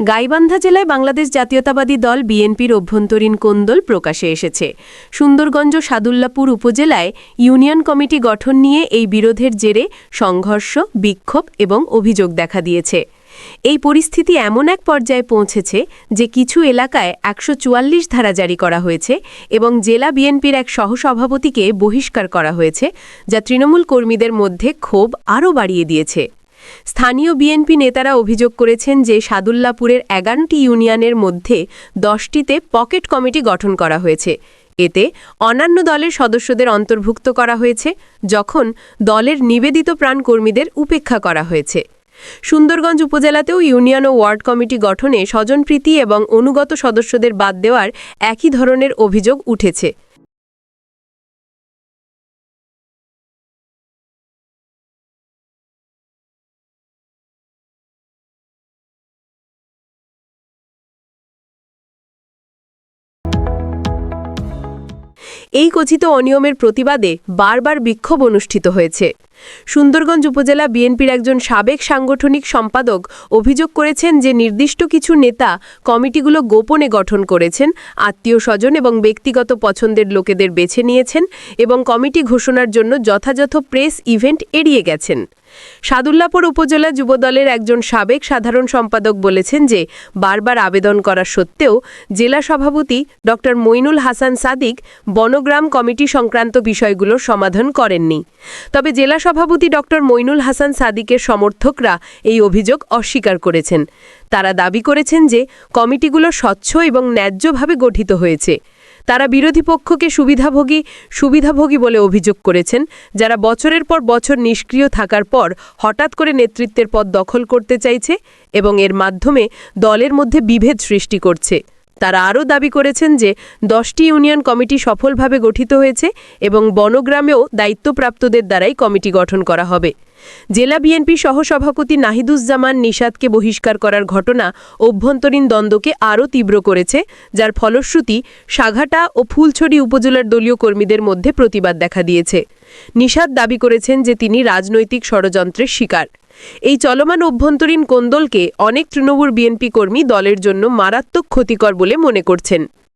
গাইবান্ধা জেলায় বাংলাদেশ জাতীয়তাবাদী দল বিএনপির অভ্যন্তরীণ কোন্দল প্রকাশে এসেছে। সুন্দরগঞ্জ সাদুল্লাপুর উপজেলায় ইউনিয়ন কমিটি গঠন নিয়ে এই বিরোধের জেরে সংঘর্ষ, বিক্ষোভ এবং অভিযোগ দেখা দিয়েছে। এই পরিস্থিতি এমন এক পর্যায়ে পৌঁছেছে যে কিছু এলাকায় একশো চুয়াল্লিশ ধারা জারি করা হয়েছে এবং জেলা বিএনপির এক সহসভাপতিকে বহিষ্কার করা হয়েছে, যা তৃণমূল কর্মীদের মধ্যে ক্ষোভ আরও বাড়িয়ে দিয়েছে। স্থানীয় বিএনপি নেতারা অভিযোগ করেছেন যে সাদুল্লাপুরের এগারোটি ইউনিয়নের মধ্যে দশটিতে পকেট কমিটি গঠন করা হয়েছে। এতে অন্যান্য দলের সদস্যদের অন্তর্ভুক্ত করা হয়েছে, যখন দলের নিবেদিত প্রাণ কর্মীদের উপেক্ষা করা হয়েছে। সুন্দরগঞ্জ উপজেলাতেও ইউনিয়ন ও ওয়ার্ড কমিটি গঠনে স্বজনপ্রীতি এবং অনুগত সদস্যদের বাদ দেওয়ার একই ধরনের অভিযোগ উঠেছে। এই কথিত অনিয়মের প্রতিবাদে বারবার বিক্ষোভ অনুষ্ঠিত হয়েছে। সুন্দরগঞ্জ উপজেলা বিএনপির একজন সাবেক সাংগঠনিক সম্পাদক অভিযোগ করেছেন যে নির্দিষ্ট কিছু নেতা কমিটিগুলো গোপনে গঠন করেছেন, আত্মীয় স্বজন এবং ব্যক্তিগত পছন্দের লোকেদের বেছে নিয়েছেন এবং কমিটি ঘোষণার জন্য যথাযথ প্রেস ইভেন্ট এড়িয়ে গেছেন। সাদুল্লাপুর উপজেলা যুবদলের একজন সাবেক সাধারণ সম্পাদক বলেছেন যে বারবার আবেদন করা সত্ত্বেও জেলা সভাপতি ড. মইনুল হাসান সাদিক বনগ্রাম কমিটি সংক্রান্ত বিষয়গুলোর সমাধান করেননি। তবে জেলা সভাপতি ড. মইনুল হাসান সাদিকের সমর্থকরা এই অভিযোগ অস্বীকার করেছেন। তারা দাবি করেছেন যে, কমিটিগুলো স্বচ্ছ এবং ন্যায্যভাবে গঠিত হয়েছে। তারা বিরোধী পক্ষকে সুবিধাভোগী সুবিধাভোগী বলে অভিযোগ করেছেন, যারা বছরের পর বছর নিষ্ক্রিয় থাকার পর হঠাৎ করে নেতৃত্বের পদ দখল করতে চাইছে এবং এর মাধ্যমে দলের মধ্যে বিভেদ সৃষ্টি করছে। তারা আরও দাবি করেছেন যে দশটি ইউনিয়ন কমিটি সফলভাবে গঠিত হয়েছে এবং বনগ্রামেও দায়িত্বপ্রাপ্তদের দ্বারাই কমিটি গঠন করা হবে। জেলা বিএনপি সহসভাপতি নাহিদুজ্জামান নিষাদকে বহিষ্কার করার ঘটনা অভ্যন্তরীণ দ্বন্দ্বকে আরও তীব্র করেছে, যার ফলশ্রুতি সাঘাটা ও ফুলছড়ি উপজেলার দলীয় কর্মীদের মধ্যে প্রতিবাদ দেখা দিয়েছে। নিষাদ দাবি করেছেন যে তিনি রাজনৈতিক ষড়যন্ত্রের শিকার। এই চলমান অভ্যন্তরীণ কোন্দলকে অনেক তৃণমূল বিএনপি কর্মী দলের জন্য মারাত্মক ক্ষতিকর বলে মনে করছেন।